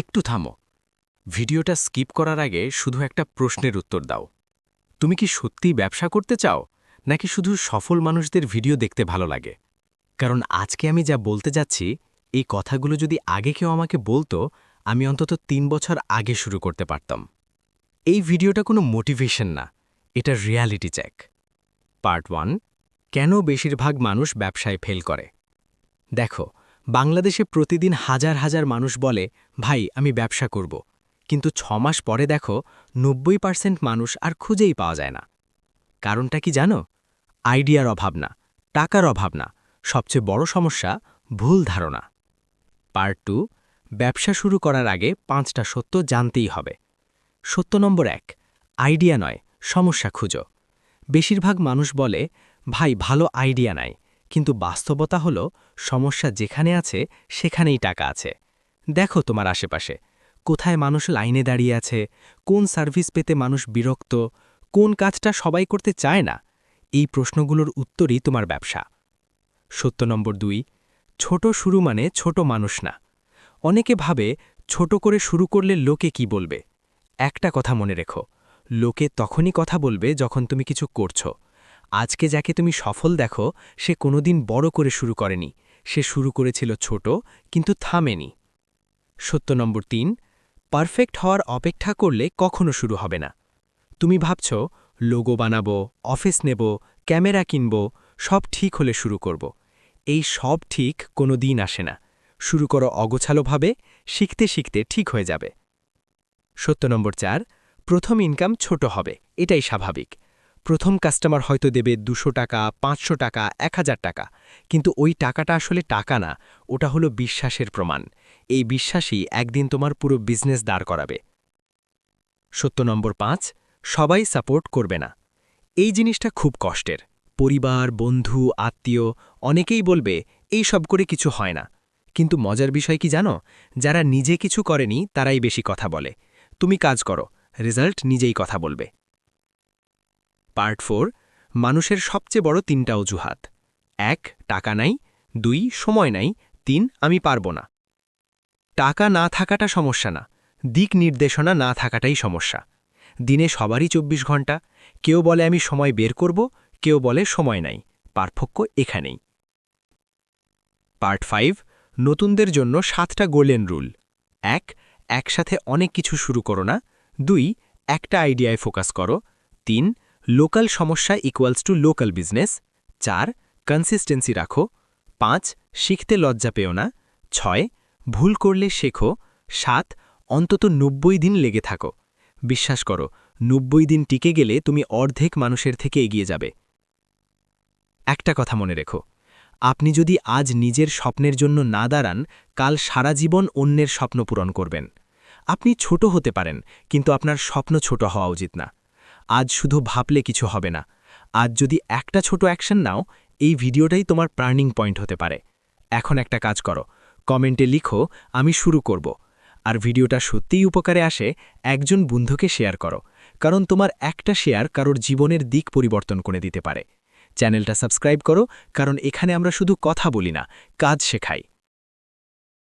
একটু থামো। ভিডিওটা স্কিপ করার আগে শুধু একটা প্রশ্নের উত্তর দাও। তুমি কি সত্যিই ব্যবসা করতে চাও, নাকি শুধু সফল মানুষদের ভিডিও দেখতে ভালো লাগে? কারণ আজকে আমি যা বলতে যাচ্ছি, এই কথাগুলো যদি আগে কেউ আমাকে বলতো, আমি অন্তত তিন বছর আগে শুরু করতে পারতাম। এই ভিডিওটা কোনো মোটিভেশন না, এটা রিয়ালিটি চেক। পার্ট ওয়ান, কেন বেশিরভাগ মানুষ ব্যবসায় ফেল করে? দেখো বাংলাদেশে প্রতিদিন হাজার হাজার মানুষ বলে, ভাই, আমি ব্যবসা করব। কিন্তু ছ মাস পরে দেখো, নব্বই পার্সেন্ট মানুষ আর খুঁজেই পাওয়া যায় না। কারণটা কি জানো? আইডিয়ার অভাব না, টাকার অভাব না, সবচেয়ে বড় সমস্যা ভুল ধারণা। পার্ট টু, ব্যবসা শুরু করার আগে পাঁচটা সত্য জানতেই হবে। সত্য নম্বর এক, আইডিয়া নয়, সমস্যা খুঁজো। বেশিরভাগ মানুষ বলে, ভাই, ভালো আইডিয়া নাই কিন্তু বাস্তবতা হলো, সমস্যা যেখানে আছে, সেখানেই টাকা আছে। দেখো তোমার আশেপাশে, কোথায় মানুষ লাইনে দাঁড়িয়ে আছে, কোন সার্ভিস পেতে মানুষ বিরক্ত, কোন কাজটা সবাই করতে চায় না? এই প্রশ্নগুলোর উত্তরই তোমার ব্যবসা। সত্য নম্বর দুই, ছোট শুরু মানে ছোট মানুষ না। অনেকে ভাবে, ছোট করে শুরু করলে লোকে কি বলবে? একটা কথা মনে রেখো, লোকে তখনই কথা বলবে যখন তুমি কিছু করছ। আজকে যাকে তুমি সফল দেখো, সে কোনোদিন বড় করে শুরু করেনি। সে শুরু করেছিল ছোট, কিন্তু থামেনি। সত্য নম্বর তিন, পারফেক্ট হওয়ার অপেক্ষা করলে কখনো শুরু হবে না। তুমি ভাবছ, লোগো বানাবো, অফিস নেব, ক্যামেরা কিনব, সব ঠিক হলে শুরু করব। এই সব ঠিক কোনো দিন আসে না। শুরু করো অগোছালোভাবে, শিখতে শিখতে ঠিক হয়ে যাবে। সত্য নম্বর চার, প্রথম ইনকাম ছোট হবে, এটাই স্বাভাবিক। প্রথম কাস্টমার হয়তো দেবে দুশো টাকা, পাঁচশো টাকা, এক হাজার টাকা। কিন্তু ওই টাকাটা আসলে টাকা না, ওটা হলো বিশ্বাসের প্রমাণ। এই বিশ্বাসই একদিন তোমার পুরো বিজনেস দাঁড় করাবে। সত্য নম্বর পাঁচ, সবাই সাপোর্ট করবে না। এই জিনিসটা খুব কষ্টের। পরিবার, বন্ধু, আত্মীয়, অনেকেই বলবে, এই সব করে কিছু হয় না। কিন্তু মজার বিষয় কি জানো? যারা নিজে কিছু করেনি, তারাই বেশি কথা বলে। তুমি কাজ করো, রেজাল্ট নিজেই কথা বলবে। পার্ট ফোর, মানুষের সবচেয়ে বড় তিনটা অজুহাত। এক, টাকা নাই। দুই, সময় নাই। তিন, আমি পারব না। টাকা না থাকাটা সমস্যা না। দিক নির্দেশনা না থাকাটাই সমস্যা। দিনে সবারই চব্বিশ ঘণ্টা। কেউ বলে আমি সময় বের করব, কেউ বলে সময় নাই। পার্থক্য এখানেই। পার্ট ফাইভ, নতুনদের জন্য সাতটা গোল্ডেন রুল। এক, একসাথে অনেক কিছু শুরু করো না। দুই, একটা আইডিয়ায় ফোকাস করো। তিন লোকাল সমস্যা ইকুয়ালস টু লোকাল বিজনেস চার কনসিস্টেন্সি রাখো, পাঁচ, শিখতে লজ্জা পেও না, ছয়, ভুল করলে শেখো, সাত, অন্তত নব্বই দিন লেগে থাকো। বিশ্বাস করো, নব্বই দিন টিকে গেলে তুমি অর্ধেক মানুষের থেকে এগিয়ে যাবে। একটা কথা মনে রেখো, আপনি যদি আজ নিজের স্বপ্নের জন্য না দাঁড়ান, কাল সারা জীবন অন্যের স্বপ্ন পূরণ করবেন। আপনি ছোট হতে পারেন, কিন্তু আপনার স্বপ্ন ছোট হওয়া উচিত না। আজ শুধু ভাবলে কিছু হবে না। আজ যদি একটা ছোট অ্যাকশন নাও, এই ভিডিওটাই তোমার প্রার্নিং পয়েন্ট হতে পারে। এখন একটা কাজ করো, কমেন্টে লিখো, আমি শুরু করব। আর ভিডিওটা সত্যিই উপকারে আসে, একজন বন্ধুকে শেয়ার করো। কারণ তোমার একটা শেয়ার কারোর জীবনের দিক পরিবর্তন করে দিতে পারে। চ্যানেলটা সাবস্ক্রাইব করো, কারণ এখানে আমরা শুধু কথা বলি না, কাজ শেখাই।